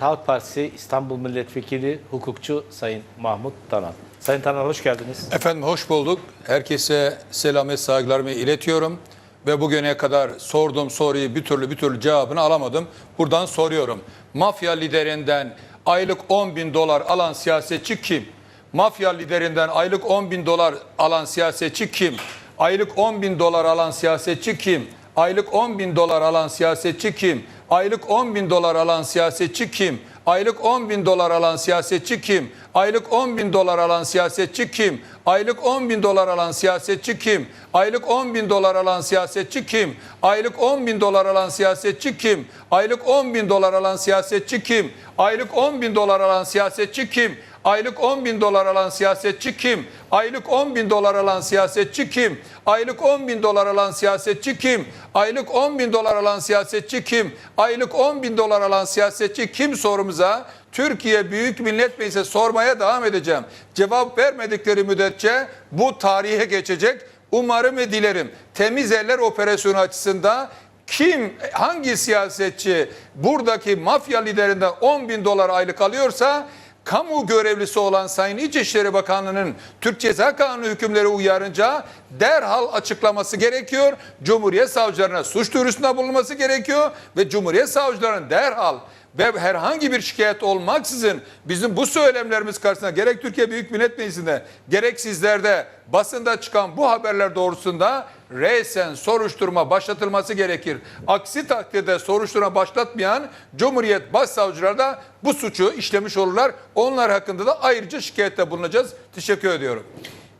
Halk Partisi İstanbul Milletvekili, hukukçu Sayın Mahmut Tanan. Sayın Tanan hoş geldiniz. Efendim hoş bulduk. Herkese selamet saygılarımı iletiyorum. Ve bugüne kadar sorduğum soruyu bir türlü bir türlü cevabını alamadım. Buradan soruyorum. Mafya liderinden aylık 10 bin dolar alan siyasetçi kim? Mafya liderinden aylık 10 bin dolar alan siyasetçi kim? Aylık 10 bin dolar alan siyasetçi kim? Aylık 10 bin dolar alan siyasetçi kim? Aylık 10 bin dolar alan siyasetçi kim? Aylık 10 bin dolar alan siyasetçi kim? Aylık 10 bin dolar alan siyasetçi kim? Aylık 10 bin dolar alan siyasetçi kim? Aylık 10 bin dolar alan siyasetçi kim? Aylık 10 bin dolar alan siyasetçi kim? Aylık 10 bin dolar alan siyasetçi kim? Aylık 10 bin dolar alan siyasetçi kim? Aylık 10 bin dolar alan siyasetçi kim? Aylık 10 bin dolar alan siyasetçi kim? Aylık 10 bin dolar alan siyasetçi kim? Aylık 10 bin dolar alan siyasetçi kim? Aylık 10 bin dolar alan siyasetçi kim sorumuza Türkiye Büyük Millet Meclisi sormaya devam edeceğim. Cevap vermedikleri müddetçe bu tarihe geçecek. Umarım ve dilerim temiz eller operasyonu açısından kim, hangi siyasetçi buradaki mafya liderinden 10 bin dolar aylık alıyorsa kamu görevlisi olan Sayın İçişleri Bakanlığı'nın Türk Ceza Kanunu hükümleri uyarınca derhal açıklaması gerekiyor. Cumhuriyet savcılarına suç duyurusunda bulunması gerekiyor ve Cumhuriyet savcılarının derhal ve herhangi bir şikayet olmaksızın bizim bu söylemlerimiz karşısında gerek Türkiye Büyük Millet Meclisi'nde gerek sizlerde basında çıkan bu haberler doğrusunda resen soruşturma başlatılması gerekir. Aksi takdirde soruşturma başlatmayan Cumhuriyet Başsavcıları da bu suçu işlemiş olurlar. Onlar hakkında da ayrıca şikayette bulunacağız. Teşekkür ediyorum.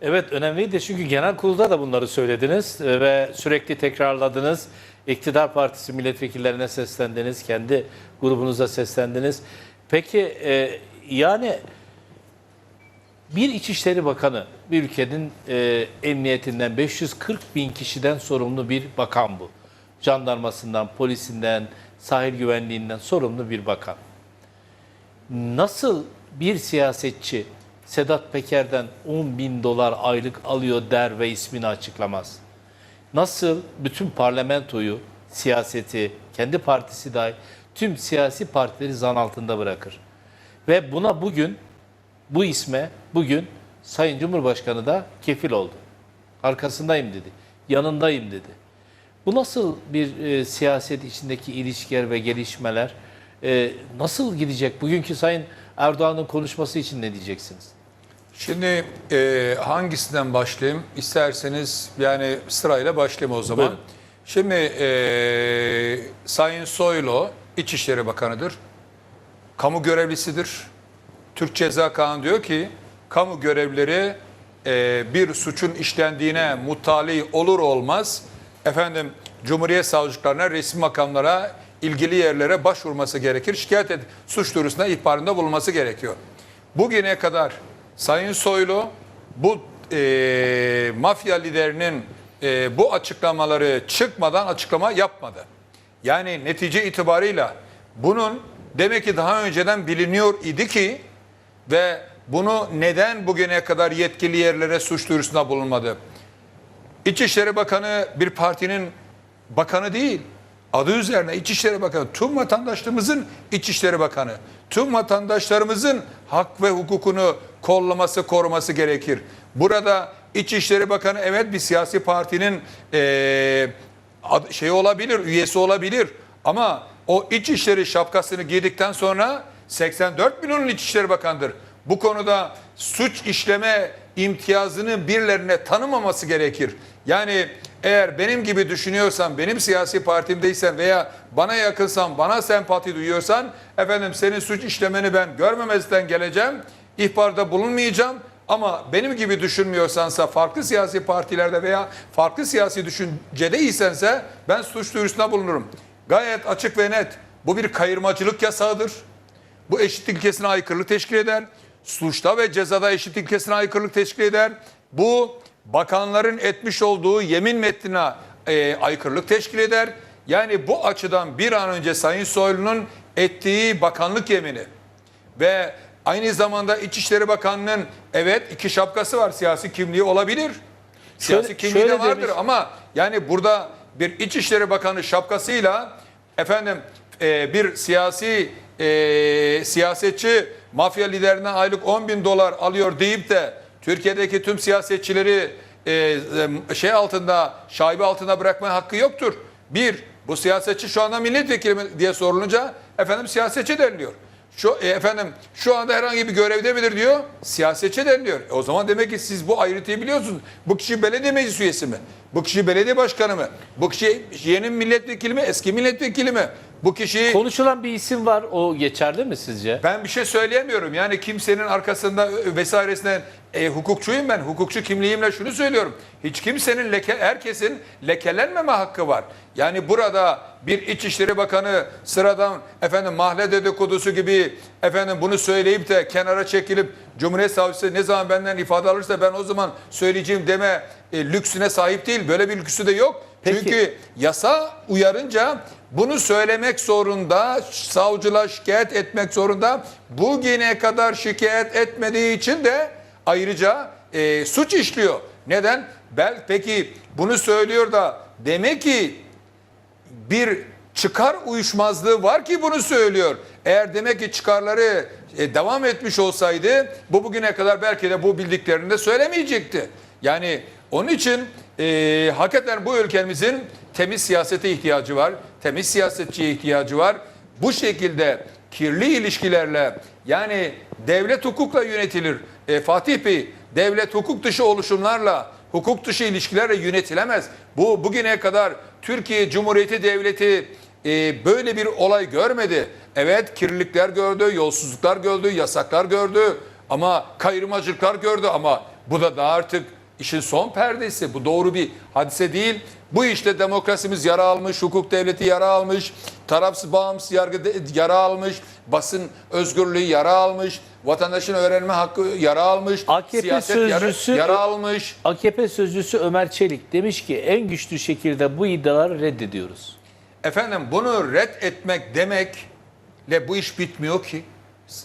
Evet önemliydi çünkü genel kurulda da bunları söylediniz e, ve sürekli tekrarladınız. İktidar Partisi milletvekillerine seslendiniz, kendi grubunuza seslendiniz. Peki e, yani bir İçişleri Bakanı bir ülkenin e, emniyetinden 540 bin kişiden sorumlu bir bakan bu. Jandarmasından, polisinden, sahil güvenliğinden sorumlu bir bakan. Nasıl bir siyasetçi Sedat Peker'den 10 bin dolar aylık alıyor der ve ismini açıklamaz? Nasıl bütün parlamentoyu, siyaseti, kendi partisi dahi tüm siyasi partileri zan altında bırakır? Ve buna bugün, bu isme bugün Sayın Cumhurbaşkanı da kefil oldu. Arkasındayım dedi, yanındayım dedi. Bu nasıl bir e, siyaset içindeki ilişkiler ve gelişmeler e, nasıl gidecek? Bugünkü Sayın Erdoğan'ın konuşması için ne diyeceksiniz? Şimdi e, hangisinden başlayayım? İsterseniz yani sırayla başlayayım o zaman. Buyurun. Şimdi e, Sayın Soylu İçişleri Bakanı'dır. Kamu görevlisidir. Türk Ceza Kanunu diyor ki kamu görevlileri e, bir suçun işlendiğine muttali olur olmaz efendim Cumhuriyet savcılıklarına, resmi makamlara, ilgili yerlere başvurması gerekir. Şikayet et, suç duyurusunda ihbarında bulunması gerekiyor. Bugüne kadar Sayın Soylu bu e, mafya liderinin e, bu açıklamaları çıkmadan açıklama yapmadı. Yani netice itibarıyla bunun demek ki daha önceden biliniyor idi ki ve bunu neden bugüne kadar yetkili yerlere suç duyurusunda bulunmadı? İçişleri Bakanı bir partinin bakanı değil. Adı üzerine İçişleri Bakanı, tüm vatandaşlarımızın İçişleri Bakanı, tüm vatandaşlarımızın hak ve hukukunu kollaması, koruması gerekir. Burada İçişleri Bakanı evet bir siyasi partinin ad- şey olabilir, üyesi olabilir. Ama o İçişleri şapkasını giydikten sonra 84 milyonun İçişleri Bakanıdır. Bu konuda suç işleme imtiyazını birilerine tanımaması gerekir. Yani eğer benim gibi düşünüyorsan, benim siyasi partimdeysen veya bana yakınsan, bana sempati duyuyorsan, efendim senin suç işlemeni ben görmemezden geleceğim, ihbarda bulunmayacağım. Ama benim gibi düşünmüyorsansa farklı siyasi partilerde veya farklı siyasi düşüncedeysense ben suç duyurusunda bulunurum. Gayet açık ve net. Bu bir kayırmacılık yasağıdır. Bu eşitlik ilkesine aykırılık teşkil eder. Suçta ve cezada eşitlik ilkesine aykırılık teşkil eder. Bu bakanların etmiş olduğu yemin metnine e, aykırılık teşkil eder. Yani bu açıdan bir an önce Sayın Soylu'nun ettiği bakanlık yemini ve aynı zamanda İçişleri Bakanlığı'nın evet iki şapkası var. Siyasi kimliği olabilir. Siyasi Şöyle- kimliği şöyle de vardır demiş- ama yani burada bir İçişleri Bakanı şapkasıyla efendim e, bir siyasi e, siyasetçi mafya liderinden aylık 10 bin dolar alıyor deyip de Türkiye'deki tüm siyasetçileri e, şey altında, şaibe altında bırakma hakkı yoktur. Bir, bu siyasetçi şu anda milletvekili mi diye sorulunca efendim siyasetçi deniliyor. Şu e, efendim şu anda herhangi bir görevde midir diyor. Siyasetçi deniliyor. E, o zaman demek ki siz bu ayrıntıyı biliyorsunuz. Bu kişi belediye meclis üyesi mi? Bu kişi belediye başkanı mı? Bu kişi yeni milletvekili mi? Eski milletvekili mi? Bu kişi Konuşulan bir isim var. O geçerli mi sizce? ben bir şey söyleyemiyorum. Yani kimsenin arkasında vesairesinden e, hukukçuyum ben. Hukukçu kimliğimle şunu söylüyorum. Hiç kimsenin leke, herkesin lekelenmeme hakkı var. Yani burada bir İçişleri Bakanı sıradan efendim mahalle dedikodusu gibi efendim bunu söyleyip de kenara çekilip Cumhuriyet Savcısı ne zaman benden ifade alırsa ben o zaman söyleyeceğim deme e, lüksüne sahip değil. Böyle bir lüksü de yok. Peki. Çünkü yasa uyarınca bunu söylemek zorunda, savcılığa şikayet etmek zorunda. Bugüne kadar şikayet etmediği için de ayrıca e, suç işliyor. Neden? Bel peki bunu söylüyor da demek ki bir çıkar uyuşmazlığı var ki bunu söylüyor. Eğer demek ki çıkarları e, devam etmiş olsaydı bu bugüne kadar belki de bu bildiklerini de söylemeyecekti. Yani onun için e, hakikaten bu ülkemizin temiz siyasete ihtiyacı var. Temiz siyasetçiye ihtiyacı var. Bu şekilde kirli ilişkilerle yani devlet hukukla yönetilir. E, Fatih Bey devlet hukuk dışı oluşumlarla hukuk dışı ilişkilerle yönetilemez. Bu bugüne kadar Türkiye Cumhuriyeti Devleti e, böyle bir olay görmedi. Evet kirlilikler gördü, yolsuzluklar gördü, yasaklar gördü ama kayırmacılıklar gördü ama bu da daha artık işin son perdesi. Bu doğru bir hadise değil. Bu işte demokrasimiz yara almış, hukuk devleti yara almış, tarafsız bağımsız yargı de- yara almış, basın özgürlüğü yara almış, vatandaşın öğrenme hakkı yara almış, AKP siyaset yara, sözcüsü- yara almış. AKP sözcüsü Ömer Çelik demiş ki en güçlü şekilde bu iddiaları reddediyoruz. Efendim bunu red etmek demekle bu iş bitmiyor ki.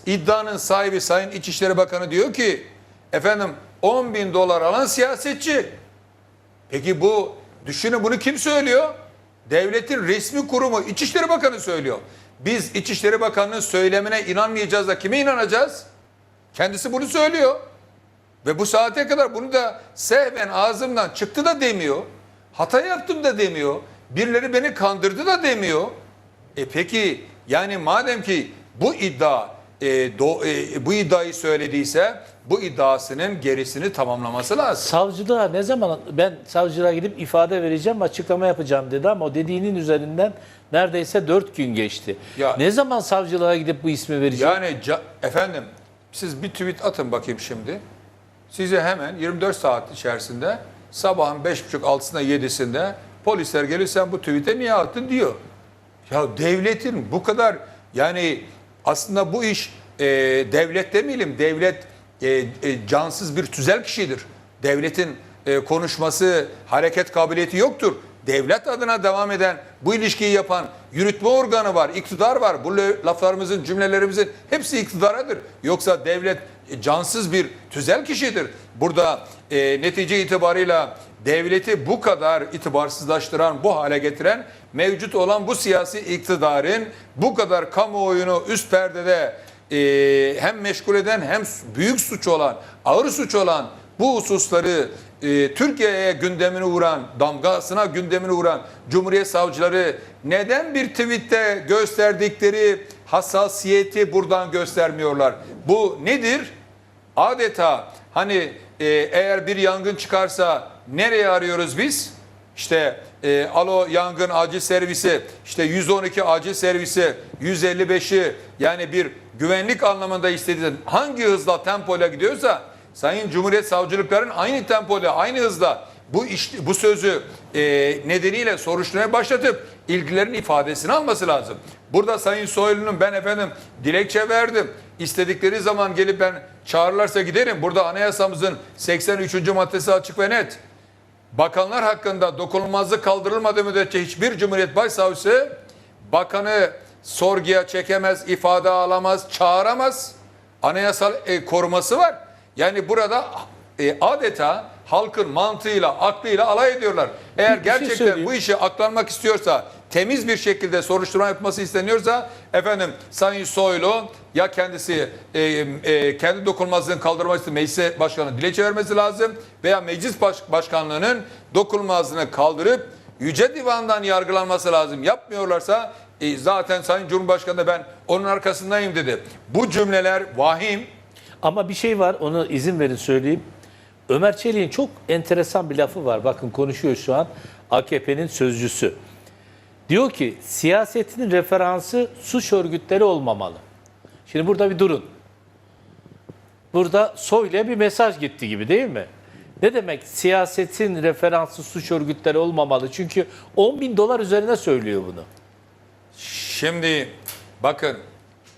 İddianın sahibi Sayın İçişleri Bakanı diyor ki efendim 10 bin dolar alan siyasetçi. Peki bu düşünün bunu kim söylüyor? Devletin resmi kurumu İçişleri Bakanı söylüyor. Biz İçişleri Bakanı'nın söylemine inanmayacağız da kime inanacağız? Kendisi bunu söylüyor. Ve bu saate kadar bunu da sehven ağzımdan çıktı da demiyor. Hata yaptım da demiyor. Birileri beni kandırdı da demiyor. E peki yani madem ki bu iddia e, do- e, bu iddiayı söylediyse bu iddiasının gerisini tamamlaması lazım. Savcılığa ne zaman ben savcılığa gidip ifade vereceğim, açıklama yapacağım dedi ama o dediğinin üzerinden neredeyse 4 gün geçti. Ya- ne zaman savcılığa gidip bu ismi vereceğim? Yani ca- efendim siz bir tweet atın bakayım şimdi. Size hemen 24 saat içerisinde sabahın 5.30-6'sında 7'sinde polisler gelir sen bu tweet'e niye attın diyor. Ya devletin bu kadar yani aslında bu iş e, devlet demeyelim devlet e, e, cansız bir tüzel kişidir. Devletin e, konuşması hareket kabiliyeti yoktur. Devlet adına devam eden bu ilişkiyi yapan yürütme organı var, iktidar var. Bu laflarımızın, cümlelerimizin hepsi iktidaradır. Yoksa devlet e, cansız bir tüzel kişidir. Burada e, netice itibarıyla devleti bu kadar itibarsızlaştıran, bu hale getiren mevcut olan bu siyasi iktidarın bu kadar kamuoyunu üst perdede e, hem meşgul eden hem büyük suç olan, ağır suç olan bu hususları e, Türkiye'ye gündemini vuran, damgasına gündemini vuran Cumhuriyet savcıları neden bir tweette gösterdikleri hassasiyeti buradan göstermiyorlar? Bu nedir? adeta hani e, eğer bir yangın çıkarsa nereye arıyoruz biz? İşte e, alo yangın acil servisi, işte 112 acil servisi, 155'i yani bir güvenlik anlamında istediği hangi hızla tempoyla gidiyorsa Sayın Cumhuriyet Savcılıkların aynı tempoyla aynı hızla bu iş, bu sözü e, nedeniyle soruşturmaya başlatıp ilgilerin ifadesini alması lazım. Burada Sayın Soylu'nun ben efendim dilekçe verdim. İstedikleri zaman gelip ben çağırırlarsa giderim. Burada anayasamızın 83. maddesi açık ve net. Bakanlar hakkında dokunulmazlık kaldırılmadığı müddetçe hiçbir Cumhuriyet Başsavcısı bakanı sorguya çekemez, ifade alamaz, çağıramaz. Anayasal e, koruması var. Yani burada e, adeta halkın mantığıyla, aklıyla alay ediyorlar. Eğer Bir- şey gerçekten söyleyeyim. bu işi aklanmak istiyorsa, temiz bir şekilde soruşturma yapması isteniyorsa efendim Sayın Soylu ya kendisi e, e, kendi dokunulmazlığını kaldırmak için meclis başkanı dilekçe vermesi lazım veya meclis baş- başkanlığının dokunulmazlığını kaldırıp yüce divandan yargılanması lazım. Yapmıyorlarsa e, zaten Sayın Cumhurbaşkanı da ben onun arkasındayım dedi. Bu cümleler vahim. Ama bir şey var onu izin verin söyleyeyim. Ömer Çelik'in çok enteresan bir lafı var. Bakın konuşuyor şu an AKP'nin sözcüsü. Diyor ki siyasetin referansı suç örgütleri olmamalı. Şimdi burada bir durun. Burada Soylu'ya bir mesaj gitti gibi değil mi? Ne demek siyasetin referansı suç örgütleri olmamalı? Çünkü 10 bin dolar üzerine söylüyor bunu. Şimdi bakın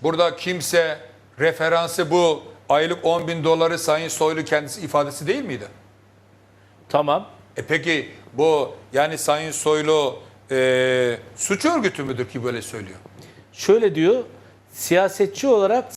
burada kimse referansı bu aylık 10 bin doları Sayın Soylu kendisi ifadesi değil miydi? Tamam. E peki bu yani Sayın Soylu e, suç örgütü müdür ki böyle söylüyor? Şöyle diyor, siyasetçi olarak